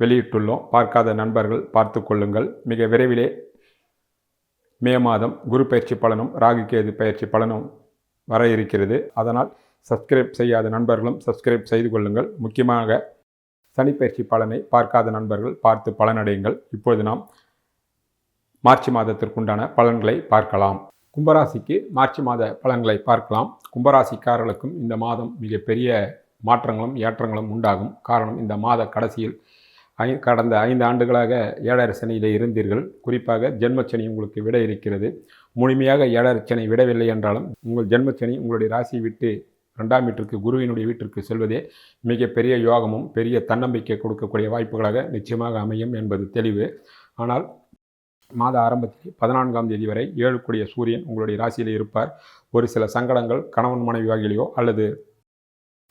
வெளியிட்டுள்ளோம். பார்க்காத நண்பர்கள் பார்த்து கொள்ளுங்கள். மிக விரைவிலே மே மாதம் குரு பயிற்சி பலனும் ராகு கேது பயிற்சி பலனும் வர இருக்கிறது. அதனால் சப்ஸ்கிரைப் செய்யாத நண்பர்களும் சப்ஸ்கிரைப் செய்து கொள்ளுங்கள். முக்கியமாக சனிப்பயிற்சி பலனை பார்க்காத நண்பர்கள் பார்த்து பலனடையுங்கள். இப்பொழுது நாம் மார்ச் மாதத்திற்குண்டான பலன்களை பார்க்கலாம். கும்பராசிக்கு மார்ச் மாத பலன்களை பார்க்கலாம். கும்பராசிக்காரர்களுக்கும் இந்த மாதம் மிகப்பெரிய மாற்றங்களும் ஏற்றங்களும் உண்டாகும். காரணம் இந்த மாத கடைசியில் ஐ கடந்த ஐந்து ஆண்டுகளாக ஏழரை சனியில் இருந்தீர்கள். குறிப்பாக ஜென்மச்சனி உங்களுக்கு விட இருக்கிறது. முழுமையாக ஏழரை சனி விடவில்லை என்றாலும் உங்கள் ஜென்மச்சனி உங்களுடைய ராசியை விட்டு ரெண்டாம் வீட்டிற்கு குருவினுடைய வீட்டிற்கு செல்வதே மிகப்பெரிய யோகமும் பெரிய தன்னம்பிக்கை கொடுக்கக்கூடிய வாய்ப்புகளாக நிச்சயமாக அமையும் என்பது தெளிவு. ஆனால் மாத ஆரம்பத்தில் பதினான்காம் தேதி வரை ஏழு கூடிய சூரியன் உங்களுடைய ராசியில் இருப்பார். ஒரு சில சங்கடங்கள் கணவன் மனைவி வகையிலையோ அல்லது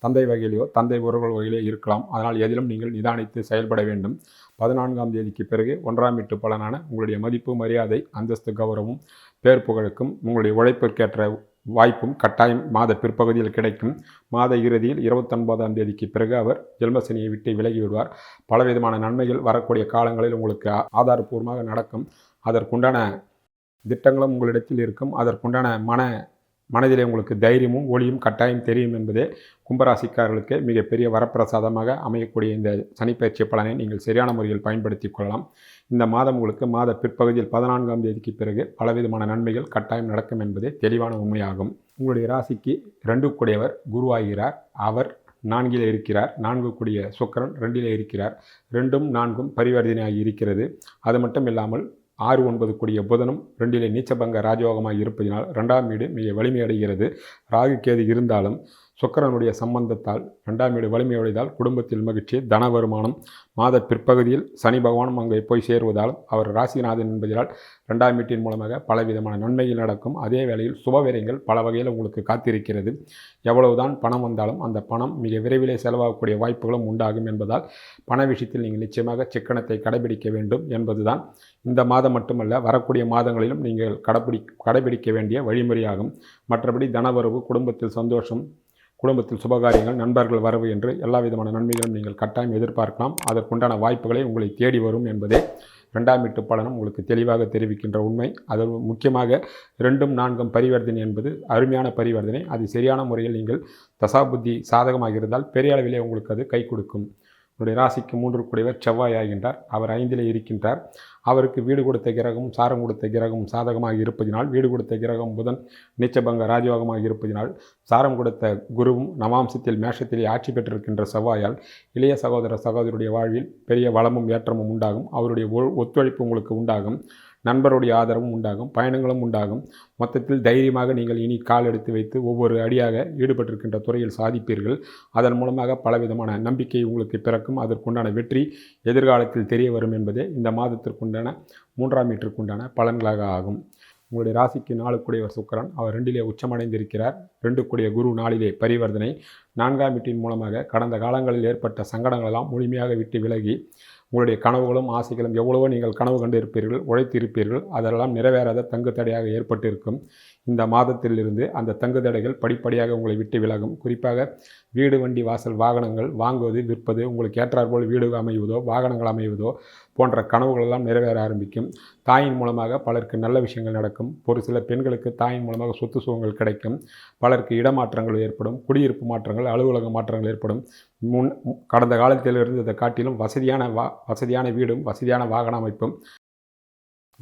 தந்தை வகையிலோ தந்தை உறவுகள் வகையிலோ இருக்கலாம். அதனால் எதிலும் நீங்கள் நிதானித்து செயல்பட வேண்டும். பதினான்காம் தேதிக்கு பிறகு ஒன்றாம் வீட்டு பலனான உங்களுடைய மதிப்பு மரியாதை அந்தஸ்து கௌரவம் பேர் புகழுக்கும் உங்களுடைய உழைப்பிற்கேற்ற வாய்ப்பும் கட்டாயம் மாத பிற்பகுதியில் கிடைக்கும். மாத இறுதியில் இருபத்தொன்பதாம் தேதிக்கு பிறகு அவர் ஜென்மசனியை விட்டு விலகி விடுவார். பலவிதமான நன்மைகள் வரக்கூடிய காலங்களில் உங்களுக்கு ஆதாரபூர்வமாக நடக்கும். அதற்குண்டான திட்டங்களும் உங்களிடத்தில் இருக்கும். அதற்குண்டான மன மனதிலே உங்களுக்கு தைரியமும் ஒளியும் கட்டாயம் தெரியும் என்பதே கும்பராசிக்காரர்களுக்கு மிகப்பெரிய வரப்பிரசாதமாக அமையக்கூடிய இந்த சனிப்பயிற்சி பலனை நீங்கள் சரியான முறையில் பயன்படுத்தி கொள்ளலாம். இந்த மாதம் உங்களுக்கு மாத பிற்பகுதியில் பதினான்காம் தேதிக்கு பிறகு பலவிதமான நன்மைகள் கட்டாயம் நடக்கும் என்பதே தெளிவான உண்மையாகும். உங்களுடைய ராசிக்கு ரெண்டு கூடியவர் குருவாகிறார். அவர் நான்கில் இருக்கிறார். நான்கு கூடிய சுக்கரன் ரெண்டிலே இருக்கிறார். ரெண்டும் நான்கும் பரிவர்த்தனையாகி இருக்கிறது. அது மட்டும் இல்லாமல் ஆறு ஒன்பது கூடிய புதனும் ரெண்டிலே நீச்சபங்க ராஜயோகமாக இருப்பதினால் ரெண்டாம் வீடு மிக வலிமையடைகிறது ராகு கேது இருந்தாலும் சுக்கரனுடைய சம்பந்தத்தால் ரெண்டாம் வீடு வலிமையுடையதால் குடும்பத்தில் மகிழ்ச்சி தன வருமானம். மாத பிற்பகுதியில் சனி பகவானும் அங்கே போய் சேருவதால் அவர் ராசிநாதன் என்பதால் ரெண்டாம் வீட்டின் மூலமாக பலவிதமான நன்மைகள் நடக்கும். அதே வேளையில் சுபவிரயங்கள் பல வகையில் உங்களுக்கு காத்திருக்கிறது. எவ்வளவுதான் பணம் வந்தாலும் அந்த பணம் மிக விரைவிலே செலவாகக்கூடிய வாய்ப்புகளும் உண்டாகும் என்பதால் பண விஷயத்தில் நீங்கள் நிச்சயமாக சிக்கனத்தை கடைபிடிக்க வேண்டும் என்பதுதான். இந்த மாதம் மட்டுமல்ல வரக்கூடிய மாதங்களிலும் நீங்கள் கடைபிடி கடைபிடிக்க வேண்டிய வழிமுறையாகும். மற்றபடி தனவரவு குடும்பத்தில் சந்தோஷம் குடும்பத்தில் சுபகாரியங்கள் நண்பர்கள் வரவு என்று எல்லா விதமான நன்மைகளும் நீங்கள் கட்டாயம் எதிர்பார்க்கலாம். அதற்குண்டான வாய்ப்புகளை உங்களை தேடி வரும் என்பதே ரெண்டாம் வீட்டு பலனும் உங்களுக்கு தெளிவாக தெரிவிக்கின்ற உண்மை. அது முக்கியமாக ரெண்டும் நான்கும் பரிவர்த்தனை என்பது அருமையான பரிவர்த்தனை. அது சரியான முறையில் நீங்கள் தசாபுத்தி சாதகமாக இருந்தால் பெரிய அளவிலே உங்களுக்கு அது கை கொடுக்கும். உங்களுடைய ராசிக்கு மூன்று கூடியவர் செவ்வாய் ஆகின்றார். அவர் ஐந்திலே இருக்கின்றார். அவருக்கு வீடு கொடுத்த கிரகம் சாரம் கொடுத்த கிரகம் சாதகமாக இருப்பதினால் வீடு கொடுத்த கிரகம் புதன் நீச்சபங்க ராஜயோகமாக இருப்பதினால் சாரம் கொடுத்த குருவும் நவாம்சத்தில் மேஷத்திலே ஆட்சி பெற்றிருக்கின்ற செவ்வாயால் இளைய சகோதர சகோதரருடைய வாழ்வில் பெரிய வளமும் ஏற்றமும் உண்டாகும். அவருடைய ஒத்துழைப்பு உங்களுக்கு உண்டாகும். நண்பருடைய ஆதரவும் உண்டாகும் பயணங்களும் உண்டாகும். மொத்தத்தில் தைரியமாக நீங்கள் இனி கால் எடுத்து வைத்து ஒவ்வொரு அடியாக ஈடுபட்டிருக்கின்ற துறையில் சாதிப்பீர்கள். அதன் மூலமாக பலவிதமான நம்பிக்கை உங்களுக்கு பிறக்கும். அதற்குண்டான வெற்றி எதிர்காலத்தில் தெரிய வரும் என்பதே இந்த மாதத்திற்குண்டான மூன்றாம் மீட்டருக்குண்டான பலன்களாக ஆகும். உங்களுடைய ராசிக்கு நாலு கூடியவர் சுக்கரன். அவர் ரெண்டிலே உச்சமடைந்திருக்கிறார். ரெண்டு கூடிய குரு நாளிலே பரிவர்த்தனை. நான்காம் வீட்டின் மூலமாக கடந்த காலங்களில் ஏற்பட்ட சங்கடங்களெல்லாம் முழுமையாக விட்டு விலகி உங்களுடைய கனவுகளும் ஆசைகளும் எவ்வளவோ நீங்கள் கனவு கண்டு இருப்பீர்கள் உழைத்து இருப்பீர்கள். அதெல்லாம் நிறைவேறாத தங்கு தடையாக ஏற்பட்டிருக்கும். இந்த மாதத்திலிருந்து அந்த தங்கு தடைகள் படிப்படியாக உங்களை விட்டு விலகும். குறிப்பாக வீடு வண்டி வாசல் வாகனங்கள் வாங்குவது விற்பது உங்களுக்கு ஏற்றாற்போல் வீடு அமைவதோ வாகனங்கள் அமைவதோ போன்ற கனவுகளெல்லாம் நிறைவேற ஆரம்பிக்கும். தாயின் மூலமாக பலருக்கு நல்ல விஷயங்கள் நடக்கும். ஒரு சில பெண்களுக்கு தாயின் மூலமாக சொத்து சுகங்கள் கிடைக்கும். பலருக்கு இடமாற்றங்கள் ஏற்படும். குடியிருப்பு மாற்றங்கள் அலுவலக மாற்றங்கள் ஏற்படும். முன் கடந்த காலத்தில் இருந்ததை காட்டிலும் வசதியான வா வசதியான வீடும் வசதியான வாகன அமைப்பும்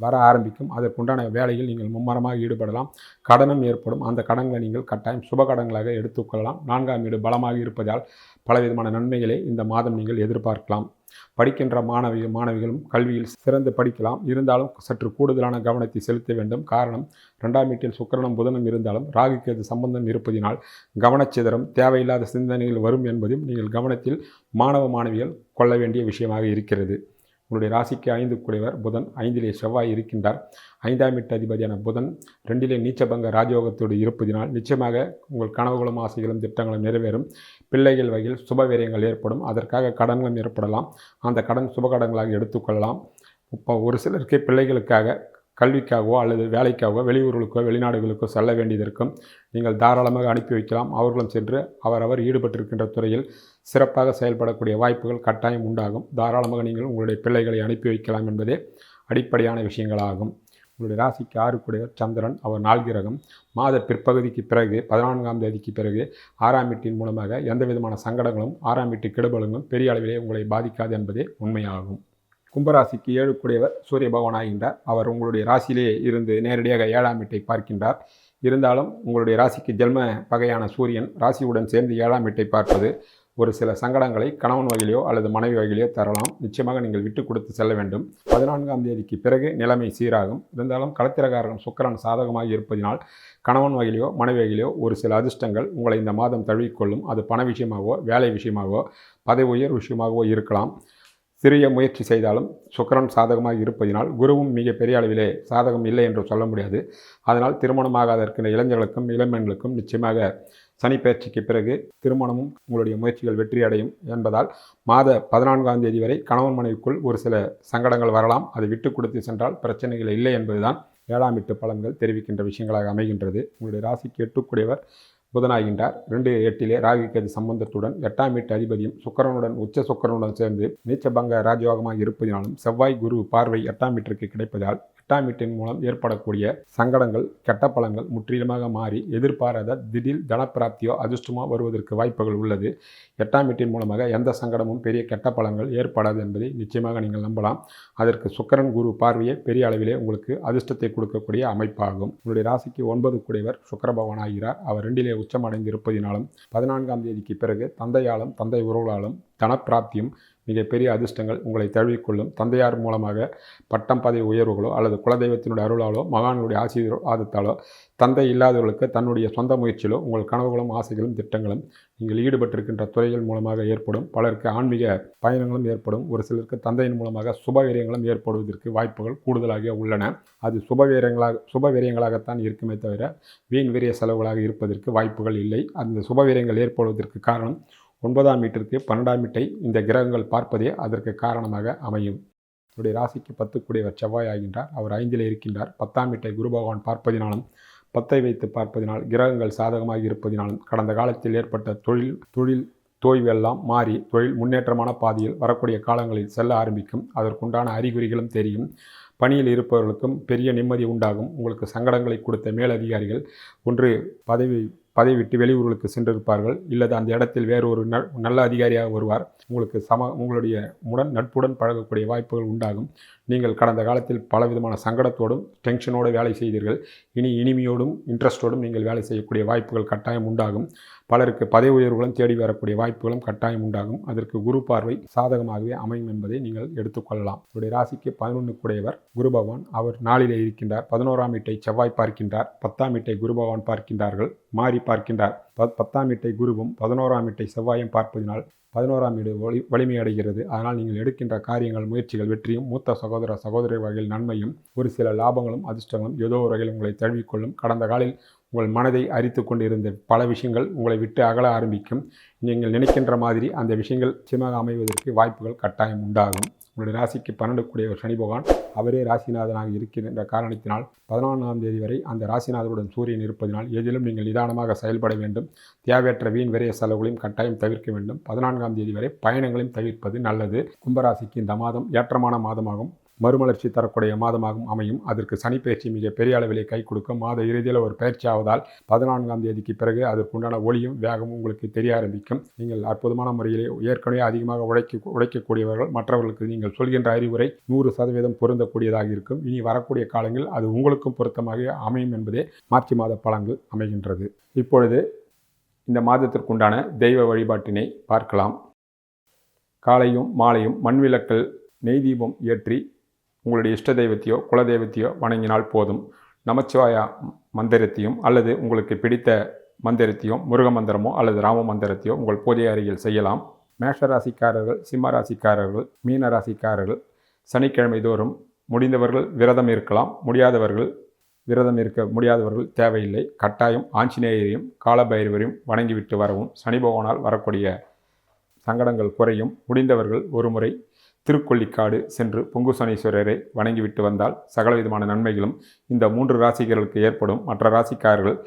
வர ஆரம்பிக்கும். அதற்குண்டான வேலையில் நீங்கள் மும்மரமாக ஈடுபடலாம். கடனும் ஏற்படும். அந்த கடன்களை நீங்கள் கட்டாயம் சுப கடன்களாக எடுத்துக்கொள்ளலாம் நான்காம் வீடு பலமாக இருப்பதால் பலவிதமான நன்மைகளை இந்த மாதம் நீங்கள் எதிர்பார்க்கலாம். படிக்கின்ற மாணவி மாணவிகளும் கல்வியில் சிறந்து படிக்கலாம். இருந்தாலும் சற்று கூடுதலான கவனத்தை செலுத்த வேண்டும். காரணம் ரெண்டாம் வீட்டில் சுக்கரனும் புதனும் இருந்தாலும் ராகுக்கு அது சம்பந்தம் இருப்பதினால் கவனச்சிதறம் தேவையில்லாத சிந்தனைகள் வரும் என்பதையும் நீங்கள் கவனத்தில் மாணவ மாணவிகள் கொள்ள வேண்டிய விஷயமாக இருக்கிறது. உங்களுடைய ராசிக்கு ஐந்து குடைவர். புதன் ஐந்திலே செவ்வாய் இருக்கின்றார். ஐந்தாம் எட்டு அதிபதியான புதன் ரெண்டிலே நீச்சபங்க ராஜயோகத்தோடு இருப்பதினால் நிச்சயமாக உங்கள் கனவுகளும் ஆசைகளும் திட்டங்களும் நிறைவேறும். பிள்ளைகள் வகையில் சுபவீரியங்கள் ஏற்படும். அதற்காக கடன்களும் ஏற்படலாம். அந்த கடன் சுபகடங்களாக எடுத்துக்கொள்ளலாம். இப்போ ஒரு சிலருக்கு பிள்ளைகளுக்காக கல்விக்காகவோ அல்லது வேலைக்காகவோ வெளியூர்களுக்கோ வெளிநாடுகளுக்கோ செல்ல வேண்டியதற்கும் நீங்கள் தாராளமாக அனுப்பி வைக்கலாம். அவர்களும் சென்று அவரவர் ஈடுபட்டிருக்கின்ற துறையில் சிறப்பாக செயல்படக்கூடிய வாய்ப்புகள் கட்டாயம் உண்டாகும். தாராளமாக நீங்கள் உங்களுடைய பிள்ளைகளை அனுப்பி வைக்கலாம் என்பதே அடிப்படையான விஷயங்களாகும். உங்களுடைய ராசிக்கு ஆறுக்குடையவர் சந்திரன் அவர் நால்கிரகம் மாத பிற்பகுதிக்கு பிறகு பதினான்காம் தேதிக்கு பிறகு ஆறாம் வீட்டின் மூலமாக எந்த விதமான சங்கடங்களும் ஆறாம் வீட்டு கெடுபலங்களும் பெரிய அளவிலே உங்களை பாதிக்காது என்பதே உண்மையாகும். கும்பராசிக்கு ஏழுக்குடையவர் சூரிய பகவான் ஆகின்றார். அவர் உங்களுடைய ராசியிலே இருந்து நேரடியாக ஏழாம் வீட்டை பார்க்கின்றார். இருந்தாலும் உங்களுடைய ராசிக்கு ஜென்ம பகையான சூரியன் ராசியுடன் சேர்ந்து ஏழாம் வீட்டை பார்ப்பது ஒரு சில சங்கடங்களை கணவன் வகையிலோ அல்லது மனைவி வகையிலையோ தரலாம். நிச்சயமாக நீங்கள் விட்டு கொடுத்து செல்ல வேண்டும். பதினான்காம் தேதிக்கு பிறகு நிலைமை சீராகும். இருந்தாலும் களத்திரகாரன் சுக்கரன் சாதகமாக இருப்பதினால் கணவன் வகையிலையோ மனைவி வகையிலையோ ஒரு சில அதிர்ஷ்டங்கள் உங்களை இந்த மாதம் தழுவிக்கொள்ளும். அது பண விஷயமாகவோ வேலை விஷயமாகவோ பதவி உயர் விஷயமாகவோ இருக்கலாம். சிறிய முயற்சி செய்தாலும் சுக்கரன் சாதகமாக இருப்பதினால் குருவும் மிக பெரிய அளவிலே சாதகம் இல்லை என்று சொல்ல முடியாது. அதனால் திருமணமாகாத இருக்கின்ற இளைஞர்களுக்கும் இளம்பெண்களுக்கும் நிச்சயமாக சனி பயிற்சிக்கு பிறகு திருமணமும் உங்களுடைய முயற்சிகள் வெற்றி அடையும் என்பதால் மாத பதினான்காம் தேதி வரை கணவன் மனைவிக்குள் ஒரு சில சங்கடங்கள் வரலாம். அதை விட்டு கொடுத்து சென்றால் பிரச்சனைகள் இல்லை என்பதுதான் ஏழாம் எட்டு பலன்கள் தெரிவிக்கின்ற விஷயங்களாக அமைகின்றது. உங்களுடைய ராசிக்கு எட்டுக்குடையவர் புதனாகின்றார். ரெண்டு எட்டிலே ராகு கேது சம்பந்தத்துடன் எட்டாம் வீட்டு அதிபதியும் சுக்கரனுடன் உச்ச சுக்கரனுடன் சேர்ந்து நீச்சபங்க ராஜயோகமாக இருப்பதினாலும் செவ்வாய் குரு பார்வை எட்டாம் வீட்டிற்கு கிடைப்பதால் எட்டாம் மூலம் ஏற்படக்கூடிய சங்கடங்கள் கெட்ட பழங்கள் முற்றிலுமாக மாறி எதிர்பாராத திடீர் தனப்பிராப்தியோ அதிர்ஷ்டமோ வருவதற்கு வாய்ப்புகள் உள்ளது. எட்டாமிட்டின் மூலமாக எந்த சங்கடமும் பெரிய கெட்ட பழங்கள் ஏற்படாது என்பதை நிச்சயமாக நீங்கள் நம்பலாம். அதற்கு சுக்கரன் குரு பார்வையே பெரிய அளவிலே உங்களுக்கு அதிர்ஷ்டத்தை கொடுக்கக்கூடிய அமைப்பாகும். உங்களுடைய ராசிக்கு ஒன்பது குடைவர் சுக்கர பகவான் ஆகிறார் அவர் ரெண்டிலே உச்சமடைந்து இருப்பதினாலும் பதினான்காம் தேதிக்கு பிறகு தந்தையாலும் தந்தை உறவுகளாலும் தனப்பிராப்தியும் மிகப்பெரிய அதிர்ஷ்டங்கள் உங்களை தழுவிக்கொள்ளும். தந்தையார் மூலமாக பட்டம் பதவி உயர்வுகளோ அல்லது குலதெய்வத்தினுடைய அருளாலோ மகானுடைய ஆசீர்வாதத்தாலோ தந்தை இல்லாதவர்களுக்கு தன்னுடைய சொந்த முயற்சியிலோ உங்கள் கனவுகளும் ஆசைகளும் திட்டங்களும் நீங்கள் ஈடுபட்டிருக்கின்ற துறைகள் மூலமாக ஏற்படும். பலருக்கு ஆன்மீக பயணங்களும் ஏற்படும். ஒரு சிலருக்கு தந்தையின் மூலமாக சுபவீரியங்களும் ஏற்படுவதற்கு வாய்ப்புகள் கூடுதலாக உள்ளன. அது சுபவீரியங்களாக சுபவீரியங்களாகத்தான் இருக்குமே தவிர வீண் வீரிய செலவுகளாக இருப்பதற்கு வாய்ப்புகள் இல்லை. அந்த சுபவீரியங்கள் ஏற்படுவதற்கு காரணம் ஒன்பதாம் வீட்டிற்கு பன்னெண்டாம் வீட்டை இந்த கிரகங்கள் பார்ப்பதே அதற்கு காரணமாக அமையும். இவருடைய ராசிக்கு பத்துக்குடையவர் செவ்வாய் ஆகின்றார். அவர் ஐந்தில் இருக்கின்றார். பத்தாம் வீட்டை குரு பகவான் பார்ப்பதினாலும் பத்தை வைத்து பார்ப்பதினால் கிரகங்கள் சாதகமாக இருப்பதினாலும் கடந்த காலத்தில் ஏற்பட்ட தொழில் தொழில் தோய்வெல்லாம் மாறி தொழில் முன்னேற்றமான பாதையில் வரக்கூடிய காலங்களில் செல்ல ஆரம்பிக்கும். அதற்குண்டான அறிகுறிகளும் தெரியும். பணியில் இருப்பவர்களுக்கும் பெரிய நிம்மதி உண்டாகும். உங்களுக்கு சங்கடங்களை கொடுத்த மேலதிகாரிகள் ஒன்று பதவி பதவி விட்டு வெளியூர்களுக்கு சென்றிருப்பார்கள். இல்லது அந்த இடத்தில் வேறு ஒரு நல் நல்ல அதிகாரியாக வருவார். உங்களுக்கு சம உங்களுடைய உடன் நட்புடன் பழகக்கூடிய வாய்ப்புகள் உண்டாகும். நீங்கள் கடந்த காலத்தில் பலவிதமான சங்கடத்தோடும் டென்ஷனோடு வேலை செய்தீர்கள். இனி இனிமையோடும் இன்ட்ரெஸ்டோடும் நீங்கள் வேலை செய்யக்கூடிய வாய்ப்புகள் கட்டாயம் உண்டாகும். பலருக்கு பதவி உயர்வுகளும் தேடி வரக்கூடிய வாய்ப்புகளும் கட்டாயம் உண்டாகும். அதற்கு குரு பார்வை சாதகமாகவே அமையும் என்பதை நீங்கள் எடுத்துக்கொள்ளலாம் இவருடைய ராசிக்கு பதினொன்று கூடையவர் குரு பகவான். அவர் நாளிலே இருக்கின்றார். பதினோராம் வீட்டை செவ்வாய் பார்க்கின்றார். பத்தாம் வீட்டை குரு பகவான் பார்க்கின்றார்கள். மாறி பார்க்கின்றார். பத்தாம் வீட்டை குருவும் பதினோராம் வீட்டை செவ்வாயும் பார்ப்பதினால் பதினோராம் வீடு வலி வலிமை அடைகிறது அதனால் நீங்கள் எடுக்கின்ற காரியங்கள் முயற்சிகள் வெற்றியும் மூத்த சகோதர சகோதரி வகையில் நன்மையும் ஒரு சில லாபங்களும் அதிர்ஷ்டங்களும் ஏதோ ஒரு வகையில் உங்களை தழுவிக்கொள்ளும். கடந்த காலில் உங்கள் மனதை அரித்து கொண்டிருந்த பல விஷயங்கள் உங்களை விட்டு அகல ஆரம்பிக்கும். நீங்கள் நினைக்கின்ற மாதிரி அந்த விஷயங்கள் நிச்சயமாக அமைவதற்கு வாய்ப்புகள் கட்டாயம் உண்டாகும். உங்களுடைய ராசிக்கு பன்னெண்டு கூடிய சனி பகவான். அவரே ராசிநாதனாக இருக்கின்ற காரணத்தினால் பதினான்காம் தேதி வரை அந்த ராசிநாதருடன் சூரியன் இருப்பதினால் எதிலும் நீங்கள் நிதானமாக செயல்பட வேண்டும். தேவையற்ற வீண் விரைய செலவுகளையும் கட்டாயம் தவிர்க்க வேண்டும். பதினான்காம் தேதி வரை பயணங்களையும் தவிர்ப்பது நல்லது. கும்பராசிக்கு இந்த மாதம் ஏற்றமான மாதமாகும். மறுமலர்ச்சி தரக்கூடிய மாதமாகவும் அமையும். அதற்கு சனி பயிற்சி மிக பெரிய அளவிலே கை கொடுக்கும் மாத இறுதியில் ஒரு பயிற்சி ஆவதால் பதினான்காம் தேதிக்கு பிறகு அதற்குண்டான ஒளியும் வேகமும் உங்களுக்கு தெரிய ஆரம்பிக்கும். நீங்கள் அற்புதமான முறையிலே ஏற்கனவே அதிகமாக உழைக்க உழைக்கக்கூடியவர்கள் மற்றவர்களுக்கு நீங்கள் சொல்கின்ற அறிவுரை நூறு சதவீதம் பொருந்தக்கூடியதாக இருக்கும். இனி வரக்கூடிய காலங்கள் அது உங்களுக்கும் பொருத்தமாக அமையும் என்பதே மார்ச் மாத பலன்கள் அமைகின்றது. இப்பொழுது இந்த மாதத்திற்குண்டான தெய்வ வழிபாட்டினை பார்க்கலாம். காலையும் மாலையும் மண்விளக்கல் நெய் தீபம் ஏற்றி உங்களுடைய இஷ்ட தெய்வத்தையோ குல தெய்வத்தையோ வணங்கினால் போதும். நமச்சிவாயா மந்திரத்தையும் அல்லது உங்களுக்கு பிடித்த மந்திரத்தையும் முருக மந்திரமோ அல்லது ராம மந்திரத்தையோ உங்கள் பூஜை அருகில் செய்யலாம். மேஷ ராசிக்காரர்கள் சிம்ம ராசிக்காரர்கள் மீன ராசிக்காரர்கள் சனிக்கிழமை தோறும் முடிந்தவர்கள் விரதம் இருக்கலாம். முடியாதவர்கள் விரதம் இருக்க முடியாதவர்கள் தேவையில்லை. கட்டாயம் ஆஞ்சநேயரையும் காலபைரவரையும் வணங்கிவிட்டு வரவும் சனி பகவானால் வரக்கூடிய சங்கடங்கள் குறையும். முடிந்தவர்கள் ஒருமுறை திருக்கொள்ளிக்காடு சென்று பொங்குசனீஸ்வரரை வணங்கிவிட்டு வந்தால் சகலவிதமான நன்மைகளும் இந்த மூன்று ராசிகளுக்கு ஏற்படும். மற்ற ராசிக்காரர்கள்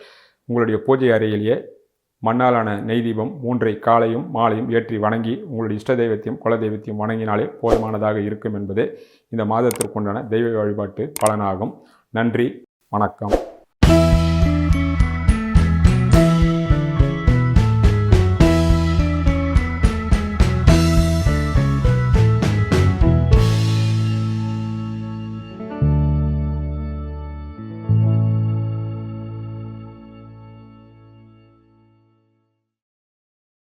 உங்களுடைய பூஜை அறையிலேயே மண்ணாலான நெய் தீபம் மூன்றை காலையும் மாலையும் ஏற்றி வணங்கி உங்களுடைய இஷ்ட தெய்வத்தையும் குல தெய்வத்தையும் வணங்கினாலே போதுமானதாக இருக்கும் என்பதே இந்த மாதத்திற்குண்டான தெய்வ வழிபாட்டு பலனாகும். நன்றி வணக்கம்.